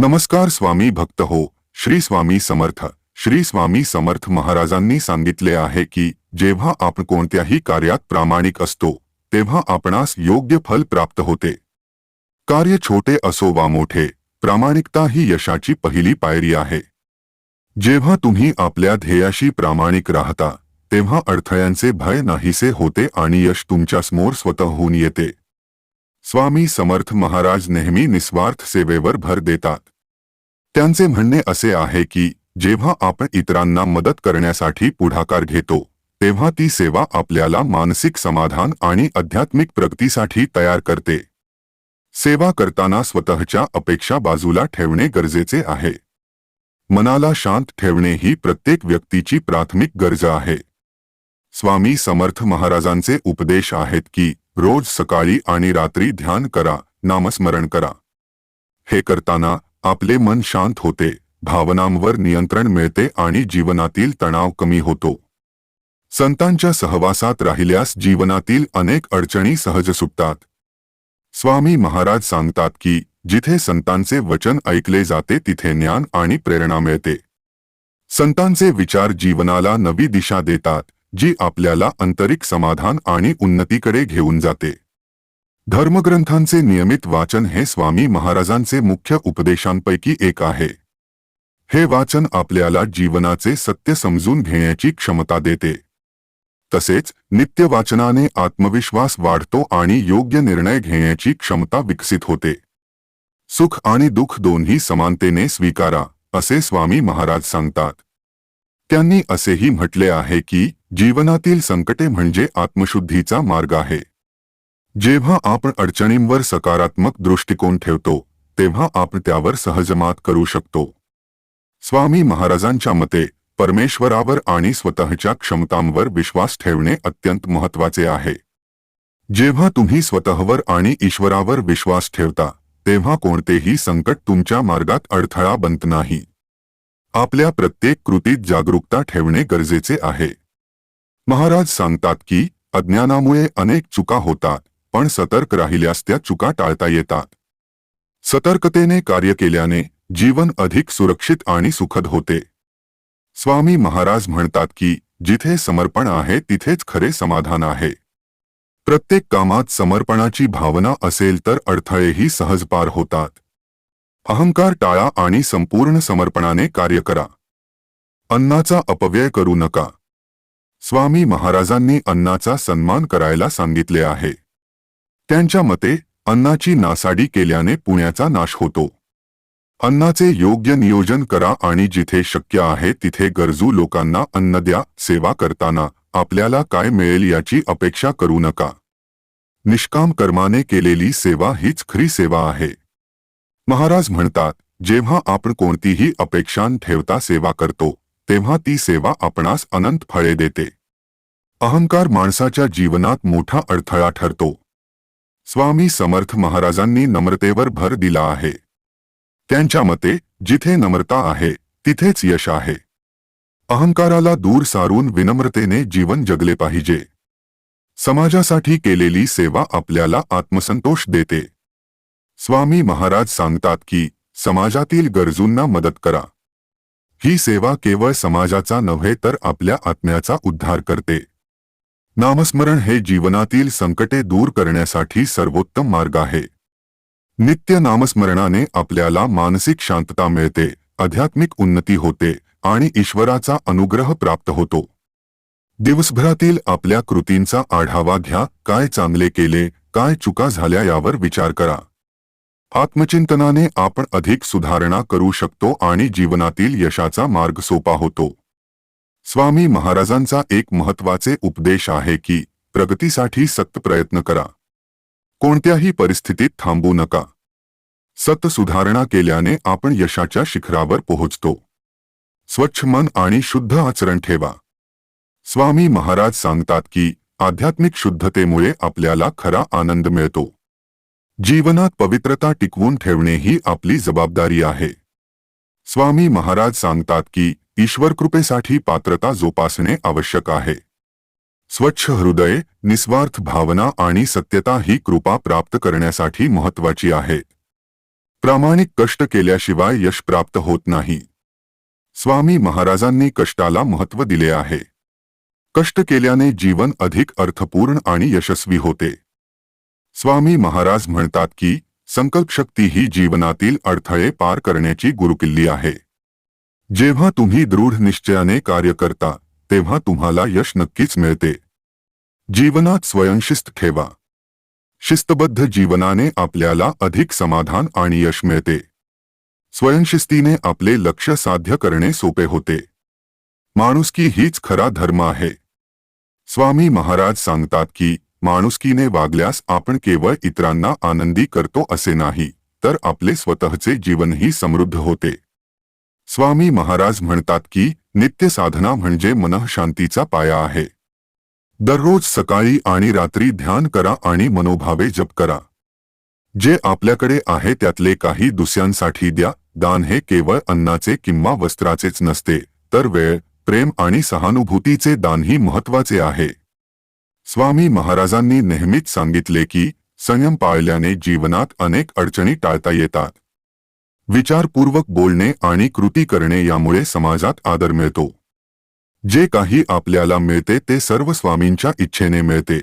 नमस्कार स्वामी भक्त हो, श्री स्वामी समर्थ. श्री स्वामी समर्थ महाराजांनी सांगितले आहे की, जेव्हा आपण कोणत्याही कार्यात प्रामाणिक असतो, तेव्हा आपणास योग्य फल प्राप्त होते. कार्य छोटे असो वा मोठे, प्रामाणिकता ही यशाची पहिली पायरी आहे. जेव्हा तुम्ही आपल्या ध्येयाशी प्रामाणिक राहता, तेव्हा अडथळ्यांचे भय नाहीसे होते आणि यश तुमच्या समोर स्वतःहून येते. स्वामी समर्थ महाराज नेहमी निस्वार्थ सेवेवर भर देतात. त्यांचे म्हणणे असे आहे की जेव्हा आपण इतरांना मदत करण्यासाठी पुढाकार घेतो तेव्हा ती सेवा आपल्याला मानसिक समाधान आणि आध्यात्मिक प्रगतीसाठी तयार करते. सेवा करताना स्वतःच्या अपेक्षा बाजूला ठेवणे गरजेचे आहे. मनाला शांत ठेवणे ही प्रत्येक व्यक्तीची प्राथमिक गरज आहे. स्वामी समर्थ महाराजांचे उपदेश आहेत की रोज सकाळी आणि रात्री ध्यान करा नामस्मरण करा. हे करताना आपले मन शांत होते भावनांवर नियंत्रण मिळते आणि जीवनातील तणाव कमी होतो. संतांच्या सहवासात राहिल्यास जीवनातील अनेक अडचणी सहज सुटतात. स्वामी महाराज सांगतात की जिथे संतांचे वचन ऐकले जाते तिथे ज्ञान आणि प्रेरणा मिळते. संतांचे विचार जीवनाला नवी दिशा देतात जी आपल्याला आंतरिक समाधान आणि उन्नतीकडे घेऊन जाते. धर्मग्रंथांचे नियमित वाचन हे स्वामी महाराजांचे मुख्य उपदेशांपैकी एक आहे. हे वाचन आपल्याला जीवनाचे सत्य समजून घेण्याची क्षमता देते. तसेच नित्य वाचनाने आत्मविश्वास वाढतो आणि योग्य निर्णय घेण्याची क्षमता विकसित होते. सुख आणि दुःख दोन्ही समानतेने स्वीकारा असे स्वामी महाराज सांगतात. त्यांनी असेही म्हटले आहे की जीवनातील संकटे म्हणजे आत्मशुद्धीचा मार्ग आहे. जेव्हा आपण अडचणींवर सकारात्मक दृष्टिकोन ठेवतो तेव्हा आपण त्यावर सहज मात करू शकतो. स्वामी महाराजांच्या मते परमेश्वरावर आणि स्वतःच्या क्षमतांवर विश्वास ठेवणे अत्यंत महत्त्वाचे आहे. जेव्हा तुम्ही स्वतःवर आणि ईश्वरावर विश्वास ठेवता तेव्हा कोणतेही संकट तुमच्या मार्गात अडथळा बनत नाही. आपल्या प्रत्येक कृतीत जागरूकता ठेवणे गरजेचे आहे. महाराज सांगतात की अज्ञानामुळे अनेक चुका होतात पण सतर्क राहिल्यास त्या चुका टाळता येतात. सतर्कतेने कार्य केल्याने जीवन अधिक सुरक्षित आणि सुखद होते. स्वामी महाराज म्हणतात की जिथे समर्पण आहे तिथेच खरे समाधान आहे. प्रत्येक कामात समर्पणाची भावना असेल तर अडथळेही सहज पार होतात. अहंकार टाळा आणि संपूर्ण समर्पणाने कार्य करा. अन्नाचा अपव्यय करू नका. स्वामी महाराजांनी अन्नाचा सन्मान करायला सांगितले आहे. त्यांच्या मते अन्नाची नासाडी केल्याने पुण्याचा नाश होतो. अन्नाचे योग्य नियोजन करा आणि जिथे शक्य आहे तिथे गरजू लोकांना अन्न द्या सेवा करताना. आपल्याला काय मिळेल याची अपेक्षा करू नका. निष्काम कर्माने केलेली सेवा हीच खरी सेवा आहे. महाराज म्हणतात जेव्हा आपण कोणतीही अपेक्षां ठेवता सेवा करतो तेव्हा ती सेवा आपणास अनंत फळे देते. अहंकार माणसाच्या जीवनात मोठा अडथळा ठरतो. स्वामी समर्थ महाराजांनी नम्रतेवर भर दिला आहे. त्यांच्या मते जिथे नम्रता आहे तिथेच यश आहे. अहंकाराला दूर सारून विनम्रतेने जीवन जगले पाहिजे. समाजासाठी केलेली सेवा आपल्याला आत्मसंतोष देते. स्वामी महाराज सांगतात की समाजातील गरजूंना मदत करा. ही सेवा केवळ समाजाचा नव्हे तर आपल्या आत्म्याचा उद्धार करते. नामस्मरण हे जीवनातील संकटे दूर करण्यासाठी सर्वोत्तम मार्ग आहे. नित्य नामस्मरणाने आपल्याला मानसिक शांतता मिळते आध्यात्मिक उन्नती होते आणि ईश्वराचा अनुग्रह प्राप्त होतो. दिवसभरातील आपल्या कृतींचा आढावा घ्या काय चांगले केले काय चुका झाल्या यावर विचार करा. आत्मचिंतनाने आपण अधिक सुधारणा करू शकतो आणि जीवनातील यशाचा मार्ग सोपा होतो. स्वामी महाराजांचा एक महत्त्वाचे उपदेश आहे की प्रगतीसाठी सक्त प्रयत्न करा. कोणत्याही परिस्थितीत थांबू नका. सत सुधारणा केल्याने आपण यशाच्या शिखरावर पोहोचतो. स्वच्छ मन आणि शुद्ध आचरण ठेवा. स्वामी महाराज सांगतात की आध्यात्मिक शुद्धतेमुळे आपल्याला खरा आनंद मिळतो. जीवनात पवित्रता टिकवून ठेवणे ही आपली जबाबदारी आहे. स्वामी महाराज सांगतात की ईश्वर कृपेसाठी पात्रता जोपासणे आवश्यक आहे. स्वच्छ हृदय, निस्वार्थ भावना आणि सत्यता ही कृपा प्राप्त करण्यासाठी महत्वाची आहे. प्रामाणिक कष्ट केल्याशिवाय यश प्राप्त होत नाही. स्वामी महाराजांनी कष्टाला महत्त्व दिले आहे. कष्ट केल्याने जीवन अधिक अर्थपूर्ण आणि यशस्वी होते. स्वामी महाराज म्हणतात की, संकल्पशक्ती ही जीवनातील अडथळे पार करण्याची गुरुकिल्ली आहे. जेव्हा तुम्ही दृढ निश्चयाने कार्य करता तेव्हा तुम्हाला यश नक्कीच मिळते. जीवनात स्वयंशिस्त ठेवा. शिस्तबद्ध जीवनाने आपल्याला अधिक समाधान आणि यश मिळते. स्वयंशिस्तीने आपले लक्ष साध्य करणे सोपे होते. माणुसकी हीच खरा धर्म आहे. स्वामी महाराज सांगतात की माणुसकीने वागल्यास आपण केवळ इतरांना आनंदी करतो असे नाही तर आपले स्वतःचे जीवनही समृद्ध होते. स्वामी महाराज म्हणतात की नित्य साधना म्हणजे मनःशांतीचा पाया आहे. दररोज सकाळी आणि रात्री ध्यान करा आणि मनोभावे जप करा. जे आपल्याकडे आहे त्यातले काही दुसऱ्यांसाठी द्या दान हे केवळ अन्नाचे किंवा वस्त्राचेच नसते तर वेळ प्रेम आणि सहानुभूतीचे दानही महत्त्वाचे आहे. स्वामी महाराजांनी नेहमीच सांगितले की संयम पाळल्याने जीवनात अनेक अडचणी टाळता येतात. विचारपूर्वक बोलणे आणि कृती करणे यामुळे समाजात आदर मिळतो. जे काही आपल्याला मिळते ते सर्व स्वामींच्या इच्छेने मिळते.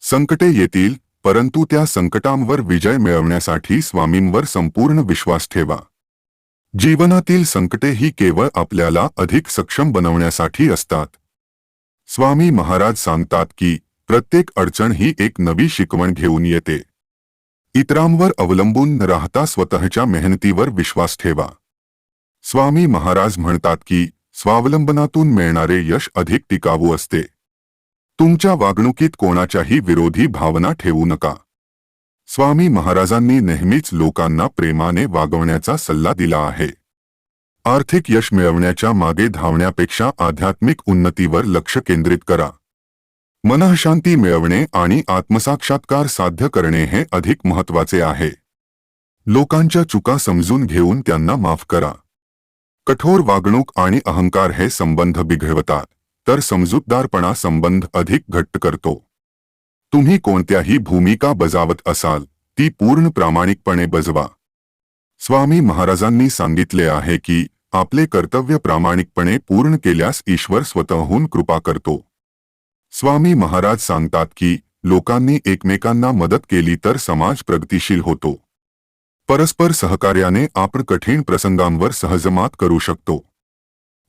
संकटे येतील, परंतु त्या संकटांवर विजय मिळवण्यासाठी स्वामींवर संपूर्ण विश्वास ठेवा. जीवनातील संकटे ही केवळ आपल्याला अधिक सक्षम बनवण्यासाठी असतात. स्वामी महाराज सांगतात की, प्रत्येक अडचण ही एक नवी शिकवण घेऊन येते. इतरांवर अवलंबून न राहता स्वतःच्या मेहनतीवर विश्वास ठेवा. स्वामी महाराज म्हणतात की स्वावलंबनातून मिळणारे यश अधिक टिकावू असते. तुमच्या वागणुकीत कोणाच्याही विरोधी भावना ठेवू नका. स्वामी महाराजांनी नेहमीच लोकांना प्रेमाने वागवण्याचा सल्ला दिला आहे. आर्थिक यश मिळवण्याच्या मागे धावण्यापेक्षा आध्यात्मिक उन्नतीवर लक्ष केंद्रित करा. मनःशांती मिळवणे आणि आत्मसाक्षात्कार साध्य करणे हे अधिक महत्त्वाचे आहे. लोकांच्या चुका समजून घेऊन त्यांना माफ करा. कठोर वागणूक आणि अहंकार हे संबंध बिघडवतात तर समजूतदारपणा संबंध अधिक घट्ट करतो. तुम्ही कोणत्याही भूमिका बजावत असाल ती पूर्ण प्रामाणिकपणे बजवा. स्वामी महाराजांनी सांगितले आहे की आपले कर्तव्य प्रामाणिकपणे पूर्ण केल्यास ईश्वर स्वतःहून कृपा करतो. स्वामी महाराज सांगतात की, लोकांनी एकमेकांना मदत केली तर समाज प्रगतिशील होतो. परस्पर सहकार्याने आपण कठीण प्रसंगांवर सहज मात करू शकतो.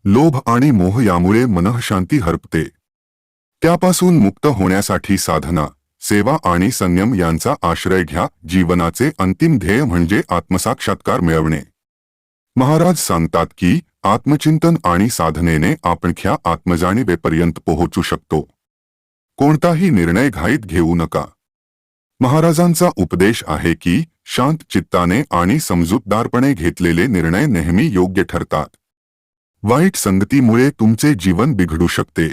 लोभ आणि मोह यामुळे मनःशांती हरपते. त्यापासून मुक्त होण्यासाठी साधना, सेवा आणि संयम यांचा आश्रय घ्या, जीवनाचे अंतिम ध्येय म्हणजे आत्मसाक्षात्कार मिळवणे. महाराज सांगतात की, आत्मचिंतन आणि साधनेने आपण ख्या आत्मजाणीवेपर्यंत पोहोचू शकतो. कोणताही निर्णय घाईत घेऊ नका. महाराजांचा उपदेश आहे की शांत चित्ताने आणि समजूतदारपणे घेतलेले निर्णय नेहमी योग्य ठरतात. वाईट संगतीमुळे तुमचे जीवन बिघडू शकते.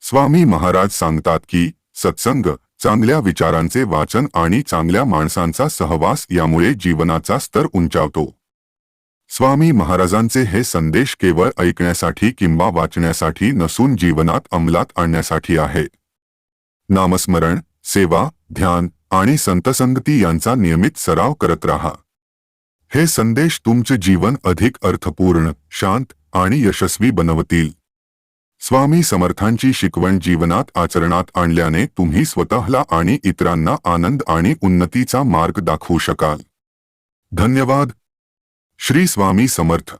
स्वामी महाराज सांगतात की सत्संग चांगल्या विचारांचे वाचन आणि चांगल्या माणसांचा सहवास यामुळे जीवनाचा स्तर उंचावतो. स्वामी महाराजांचे हे संदेश केवळ ऐकण्यासाठी किंवा वाचण्यासाठी नसून जीवनात अंमलात आणण्यासाठी आहेत. नामस्मरण सेवा ध्यान आणि संतसंगती यांचा नियमित सराव करत राहा. हे संदेश तुमचे जीवन अधिक अर्थपूर्ण शांत आणि यशस्वी बनवतील. स्वामी समर्थांची शिकवण जीवनात आचरणात आणल्याने तुम्ही स्वतःला आणि इतरांना आनंद आणि उन्नतीचा मार्ग दाखवू शकाल. धन्यवाद. श्री स्वामी समर्थ.